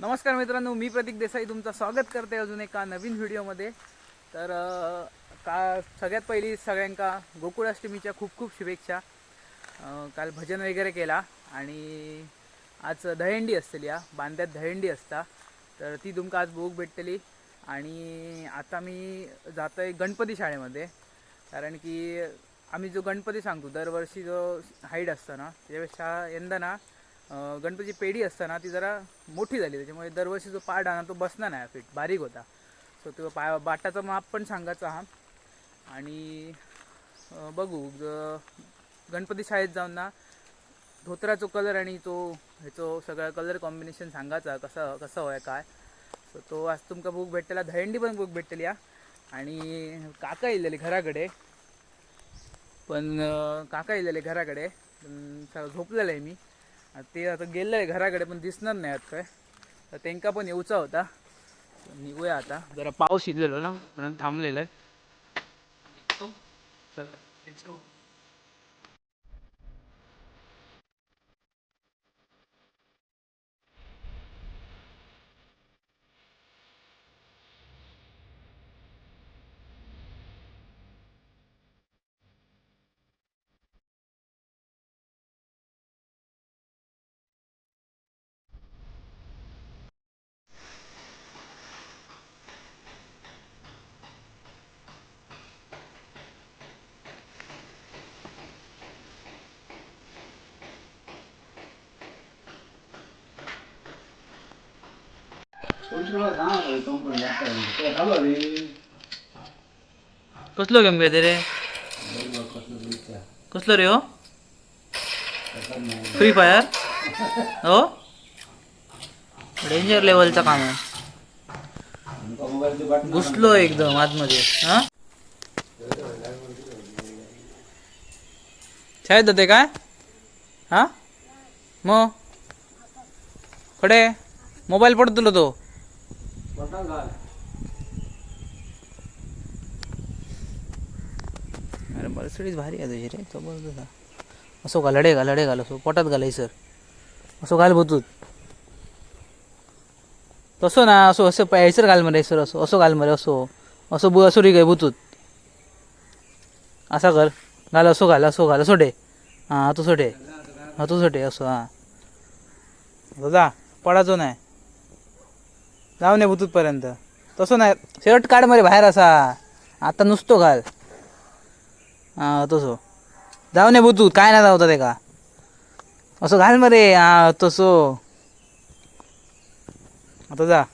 नमस्कार मित्रांनो मी प्रतीक देसाई तुमचं स्वागत करते अजून एका नवीन व्हिडिओमध्ये. तर का सगळ्यात पहिली सगळ्यांका गोकुळाष्टमीच्या खूप खूप शुभेच्छा. काल भजन वगैरे केला आणि आज दहेंडी असतली या बांद्यात दहेंडी असता. तर ती तुमका आज भोग भेटतली आणि आता मी जातो आहे गणपती शाळेमध्ये. कारण की आम्ही जो गणपती सांगतो दरवर्षी जो हाईट असतो ना त्यापेक्षा यंदा ना गणपतीची पेढी असताना ती जरा मोठी झाली. त्याच्यामुळे दरवर्षी जो पाड आणा ना तो बसणार नाही फिट बारीक होता. सो तो पा बाटाचा माप पण सांगायचा हा. आणि बघू गणपती शाळेत जाऊन ना धोत्राचो कलर आणि तो ह्याचो सगळा कलर कॉम्बिनेशन सांगायचा कसं कसं होय काय. सो तो आज तुमका बुक भेटतला धरंडी पण बुक भेटतली या आणि काका येलेले घराकडे. पण काका येलेले घराकडे. पण झोपलेलं आहे मी. ते आता गेलं आहे घराकडे पण दिसणार नाही आता काय. तर त्यांका पण येऊचा होता. निघूया आता. जरा पाऊस इलेलो ना म्हणून थांबलेलं आहे. कसलो गेम घेते रे कसलो रे हो? फ्री फायर हो? डेंजर लेवलचा काम आहे. घुसलो एकदम आतमध्ये हा? शाळेत जाते काय? हा? मग कडे मोबाईल पडत तुला तो. अरे मर्सडीज भारी आहे तुझी रे. जबरदस्त असो घाल लढे घाल लढे घाल असो. पोटात घालाय सर. असो घाल बतूत तसो ना असो असं पायसर घाल मरे सर असो. असो घाल मरे असो. असो बु असो रे काय बुतूत असा कर. घाल असो घाल असो घाल. असो डे. हां तू सोटे हां तू सोटे असो हां. दादा पडाचो नाही. जाऊ नये बुतूतपर्यंत. तसं नाही. शर्ट काढ मरे बाहेर असा. आता नुसतो घाल. हां तसो. जाऊ नये बुतूत. काय नाही जाऊ ते का? असं घाल मरे. हां तसो. आता जा.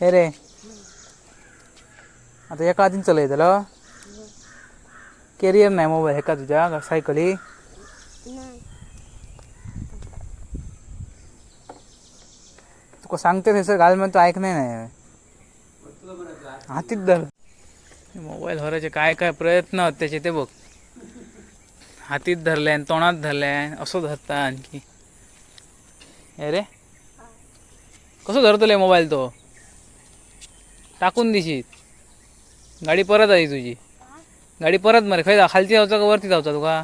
हे रे. आता एका आधीन त्याला कॅरियर नाही मोबाईल हेका तुझ्या? सायकली? सांगते थंयसर घाल म्हणून तू ऐकणार नाही हातीत धर मोबाईल हरायचे हो काय काय प्रयत्न आहेत त्याचे ते बघ। हातीत धरले तोंडात धरले असो धरता आणखी। अरे कसो धरतले मोबाईल तो? टाकून दिशीत गाडी परत आली तुझी। गाडी परत मरे खंय जा खालची जावचा का वरती जावचा तुका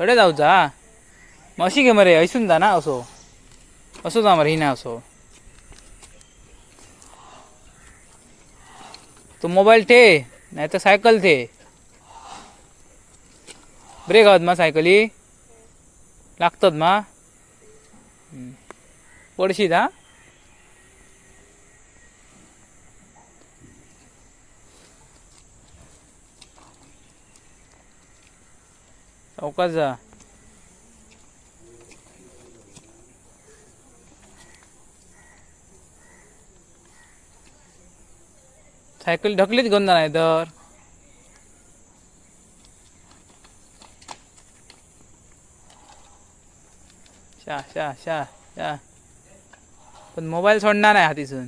थोडे जावचा मग अशी घे मरे ऐसून जा ना असो। असो आम्हाला मरे हिना असो. तो मोबाईल ठे नाही तर सायकल ठे. ब्रेक आहोत मा सायकली लागतात मा. पडशी पडशीत हा? चौकात जा. सायकल ढकलीत गंध नाही तर. शा शा शा शा. पण मोबाईल सोडणार नाही हातीसून